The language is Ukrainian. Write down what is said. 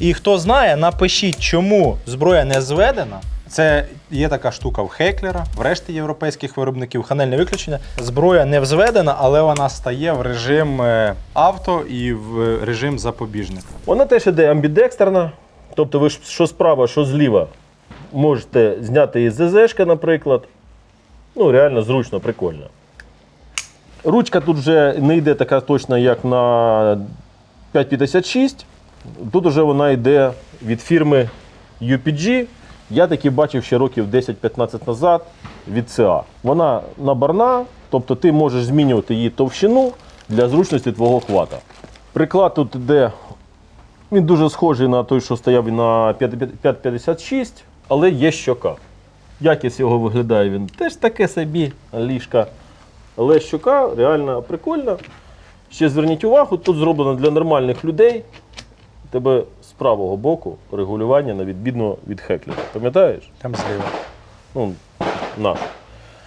І хто знає, напишіть, чому зброя не зведена. Це є така штука в Хеклера, в решті європейських виробників, ханельне виключення. Зброя не взведена, але вона стає в режим е, авто і в режим запобіжника. Вона теж іде амбідекстерна. Тобто ви що справа, що зліва можете зняти із ЗЗшка, наприклад. Ну, реально зручно, прикольно. Ручка тут вже не йде така точна, як на 556. Тут вже вона йде від фірми UPG. Я таки бачив ще років 10-15 назад від CA. Вона набарна, тобто ти можеш змінювати її товщину для зручності твого хвата. Приклад тут йде він дуже схожий на той, що стояв на 5,56, але є щока. Якість його виглядає він теж таке собі ліжка. Але щока реально прикольна. Ще зверніть увагу, тут зроблено для нормальних людей. Тебе з правого боку регулювання на відміну від хеклі. Пам'ятаєш? Там зліва. Ну, на.